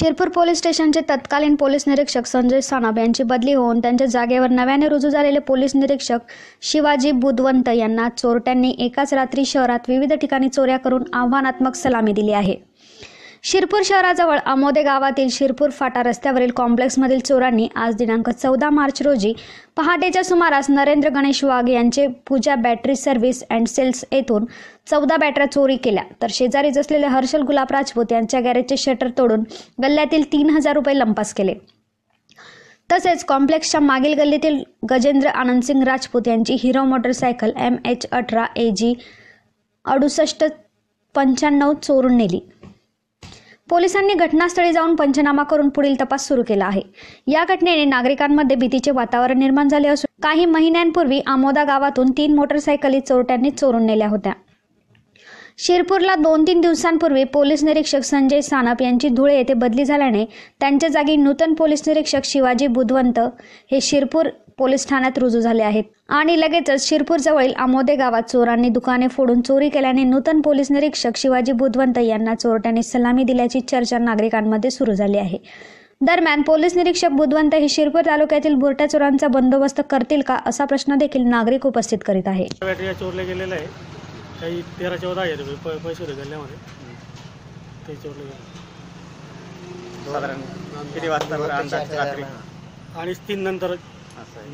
Shirpur police स्टेशनचे तत्कालीन police निरीक्षक संजय सानप यांची बदली होऊन त्यांच्या जागेवर नव्याने रुजू झालेले पोलीस निरीक्षक शिवाजी बुधवंत यांना चोरट्यांनी एकाच रात्री शहरात विविध ठिकाणी चोऱ्या करून आव्हानात्मक सलामी दिली आहे. शिरपूर शहराजवळ आमोदे गावातील शिरपूर फाटा रस्त्यावरील कॉम्प्लेक्समधील चोरांनी आज दिनांक चौदा मार्च रोजी पहाटेच्या सुमारास नरेंद्र गणेश वाघ यांचे Pooja battery service and sales येथून चौदा बॅटऱ्या चोरी केल्या. तर शेजारीच असलेले हर्षल गुलाब राजपूत यांच्या गॅरेजचे शटर तोडून गल्ल्यातील तीन हजार रुपये लंपास केले. तसेच कॉम्प्लेक्सच्या मागील गल्लीतील गजेंद्र आनंदसिंग राजपूत यांची हिरो मोटरसायकल एम एच अठरा ए जी अडुसष्ट पंच्याण्णव चोरून नेली. पोलिसांनी घटनास्थळी जाऊन पंचनामा करून पुढील तपास सुरू केला आहे. या घटनेने नागरिकांमध्ये भीतीचे वातावरण निर्माण झाले असून काही महिन्यांपूर्वी आमोदा गावातून तीन मोटरसायकली चोरट्यांनी चोरून नेल्या होत्या. शिरपूरला दोन तीन दिवसांपूर्वी पोलीस निरीक्षक संजय सानप यांची धुळे येथे बदली झाल्याने त्यांच्या जागी नूतन पोलीस निरीक्षक शिवाजी बुधवंत हे शिरपूर पोलीस ठाण्यात रुजू झाले आहेत. आणि लगेचच शिरपूरजवळील आमोदे गावात चोरांनी दुकाने फोडून चोरी केल्याने नूतन पोलीस निरीक्षक शिवाजी बुधवंत यांना चोरट्यांनी सलामी दिल्याची चर्चा नागरिकांमध्ये सुरू झाली आहे. दरम्यान पोलीस निरीक्षक बुधवंत हे शिरपूर तालुक्यातील बुरट्या चोरांचा बंदोबस्त करतील का असा प्रश्न देखील नागरिक उपस्थित करीत आहे. काही तेरा चौदा हजार रुपये प- पैसे होते गल्ल्यामध्ये. ते चोरले गेले साधारण किती वाजता बरं अंदाज रात्री? आणि तीन नंतर. असं आहे.